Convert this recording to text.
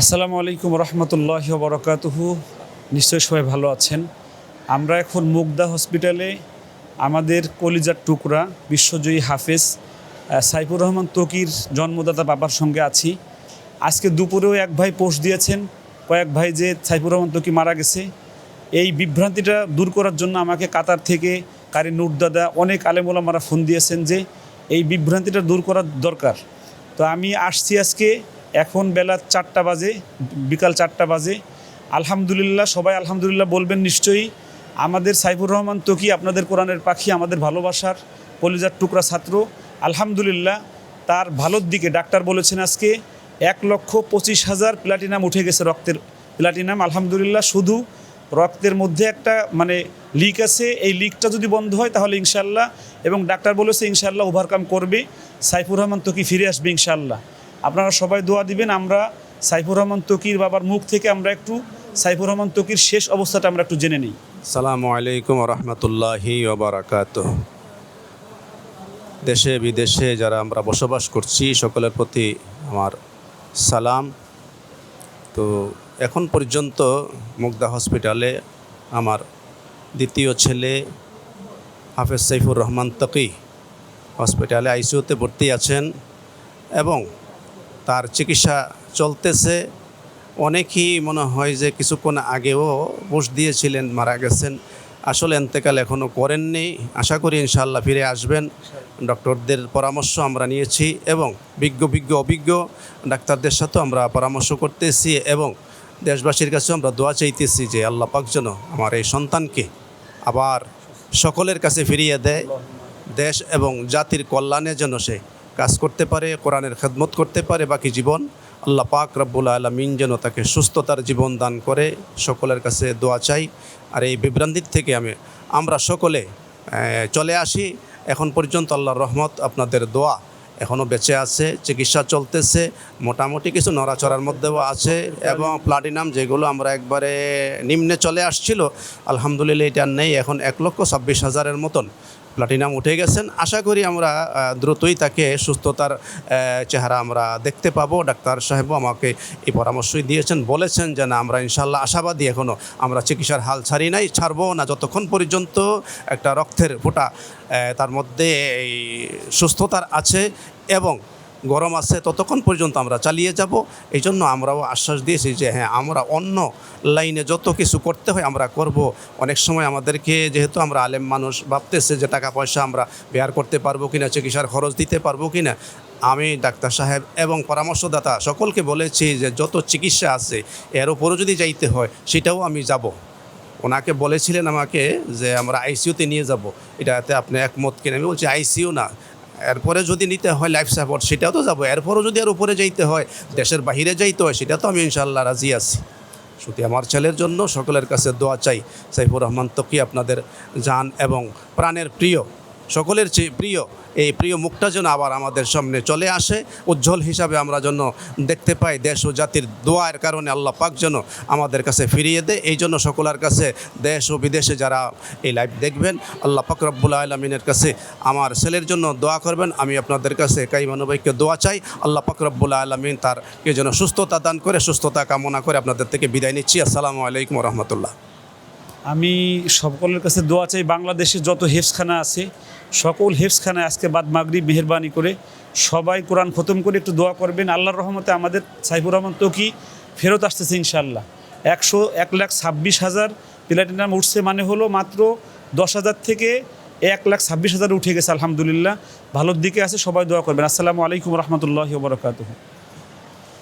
আসসালামু আলাইকুম রহমতুল্লাহ বরকাতুহু। নিশ্চয়ই সবাই ভালো আছেন। আমরা এখন মুগদা হসপিটালে আমাদের কলিজার টুকরা, বিশ্বজয়ী হাফেজ সাইফুর রহমান তকির জন্মদাতা বাবার সঙ্গে আছি। আজকে দুপুরেও এক ভাই পোস্ট দিয়েছেন, কয়েক ভাই যে সাইফুর রহমান তকি মারা গেছে। এই বিভ্রান্তিটা দূর করার জন্য আমাকে কাতার থেকে কারি নুরদাদা অনেক আলেমোলামারা ফোন দিয়েছেন যে এই বিভ্রান্তিটা দূর করার দরকার। তো আমি আসছি আজকে এখন বেলা চারটা বাজে, বিকাল চারটা বাজে। আলহামদুলিল্লাহ, সবাই আলহামদুলিল্লাহ বলবেন নিশ্চয়ই। আমাদের সাইফুর রহমান তকি, আপনাদের কোরআনের পাখি, আমাদের ভালোবাসার কলিজার টুকরা ছাত্র। আলহামদুলিল্লাহ, তার ভালোর দিকে ডাক্তার বলেছেন আজকে, এক লক্ষ পঁচিশ হাজার প্লাটিনাম উঠে গেছে রক্তের প্লাটিনাম। আলহামদুলিল্লাহ, শুধু রক্তের মধ্যে একটা মানে লিক আছে। এই লিকটা যদি বন্ধ হয়, তাহলে ইনশাল্লাহ এবং ডাক্তার বলেছে ইনশাল্লাহ ওভারকাম করবে। সাইফুর রহমান তকি ফিরে আসবে ইনশাল্লাহ আপনারা সবাই দোয়া দিবেন, আমরা সাইফুর রহমান তকির বাবার মুখ থেকে আমরা একটু, সাইফুর রহমান তকির শেষ অবস্থাটা আমরা একটু জেনে নিই। সালামু আলাইকুম রহমতুল্লাহি ওবরাকাত দেশে, বিদেশে যারা আমরা বসবাস করছি, সকলের প্রতি আমার সালাম। তো এখন পর্যন্ত মুগদা হসপিটালে আমার দ্বিতীয় ছেলে হাফেজ সাইফুর রহমান তকি হসপিটালে আইসিউতে ভর্তি আছেন এবং তার চিকিৎসা চলতেছে। অনেকেই মনে হয় যে কিছুক্ষণ আগেও পোষ দিয়েছিলেন, মারা গেছেন। আসলে এন্তেকাল এখনও করেননি। আশা করি ইনশাল্লাহ ফিরে আসবেন। ডক্টরদের পরামর্শ আমরা নিয়েছি এবং বিজ্ঞ বিজ্ঞ, অভিজ্ঞ ডাক্তারদের সাথেও আমরা পরামর্শ করতেছি এবং দেশবাসীর কাছেও আমরা দোয়া চাইতেছি যে আল্লাহ পাক যেন আমার এই সন্তানকে আবার সকলের কাছে ফিরিয়ে দেয়। দেশ এবং জাতির কল্যাণে যেন সে কাজ করতে পারে, কোরআনের খেদমত করতে পারে, বাকি জীবন আল্লাহ পাক রব্বুল আলমিন যেন তাকে সুস্থতার জীবন দান করে। সকলের কাছে দোয়া চাই। আর এই বিভ্রান্তির থেকে আমি, আমরা সকলে চলে আসি। এখন পর্যন্ত আল্লাহর রহমত আপনাদের দোয়া এখনও বেঁচে আছে, চিকিৎসা চলতেছে, মোটামুটি কিছু নড়াচড়ার মধ্যেও আছে এবং প্লাটিনাম যেগুলো আমরা একবারে নিম্নে চলে আসছিল, আলহামদুলিল্লাহ এটা নেই। এখন এক লক্ষ ছাব্বিশ হাজারের মতন প্লাটিনাম উঠে গেছেন। আশা করি আমরা দ্রুতই তাকে সুস্থতার চেহারা আমরা দেখতে পাবো। ডাক্তার সাহেবও আমাকে এই পরামর্শই দিয়েছেন, বলেছেন যে, না, আমরা ইনশাল্লাহ আশাবাদী এখনও আমরা চিকিৎসার হাল ছাড়ি নাই, ছাড়বো না। যতক্ষণ পর্যন্ত একটা রক্তের ফোটা তার মধ্যে এই সুস্থতার আছে এবং গরম আছে ততক্ষণ পর্যন্ত আমরা চালিয়ে যাব। এই জন্য আমরাও আশ্বাস দিয়েছি যে হ্যাঁ আমরা অন্য লাইনে যত কিছু করতে হয় আমরা করব। অনেক সময় আমাদেরকে যেহেতু আমরা আলেম মানুষ, ভাবতেছে যে টাকা পয়সা আমরা বেয়ার করতে পারব কিনা, চিকিৎসার খরচ দিতে পারব কিনা। আমি ডাক্তার সাহেব এবং পরামর্শদাতা সকলকে বলেছি যে, যত চিকিৎসা আছে, এর উপরও যদি যাইতে হয়, সেটাও আমি যাব। ওনাকে বলেছিলেন আমাকে যে, আমরা আইসিইউতে নিয়ে যাব। এটাতে আপনি একমত কিনা? আমি বলছি, আইসিইউ না। এরপরে যদি নিতে হয় লাইফ সাপোর্ট সেটাও তো যাব। এরপরও যদি আর উপরে যাইতে হয়, দেশের বাহিরে যাইতে হয়, সেটা তো আমি ইনশাল্লাহ রাজি আছি। শুধু আমার ছেলের জন্য সকলের কাছে দোয়া চাই। সাইফুর রহমান তকি আপনাদের যান এবং প্রাণের প্রিয়। সকলের চেয়ে প্রিয়, এই প্রিয় মুখটা যেন আবার আমাদের সামনে চলে আসে। উজ্জ্বল হিসাবে আমরা যেন দেখতে পাই দেশ ও জাতির দোয়ার কারণে আল্লাহ পাক যেন আমাদের কাছে ফিরিয়ে দেয়। এই জন্য সকলের কাছে দেশ ও বিদেশে যারা এই লাইভ দেখবেন, আল্লাহ পাক রব্বুল আলমিনের কাছে আমার ছেলের জন্য দোয়া করবেন। আমি আপনাদের কাছে কাইমানুবাইকে দোয়া চাই। আল্লাহ পাক রব্বুল আলমিন তারকে যেন সুস্থতা দান করে, সুস্থতা কামনা করে আপনাদের থেকে বিদায় নিচ্ছি। আসসালামু আলাইকুম রহমতুল্লাহ। আমি সকলের কাছে দোয়া চাই, বাংলাদেশে যত হেফসখানা আছে, সকল হেফসখানায় আজকে বাদ মাগরি মেহরবানি করে সবাই কোরআন খতম করে একটু দোয়া করবেন। আল্লাহর রহমতে আমাদের সাইফুর রহমান তকি ফেরত আসতেছে ইনশাল্লাহ একশো এক লাখ ছাব্বিশ হাজার প্লাটিনাম উঠছে মানে হলো মাত্র দশ হাজার থেকে এক লাখ ছাব্বিশ হাজার উঠে গেছে, আলহামদুলিল্লাহ। ভালোর দিকে আছে, সবাই দোয়া করবেন। আসসালামু আলাইকুম রহমতুল্লাহ বরকাতহ।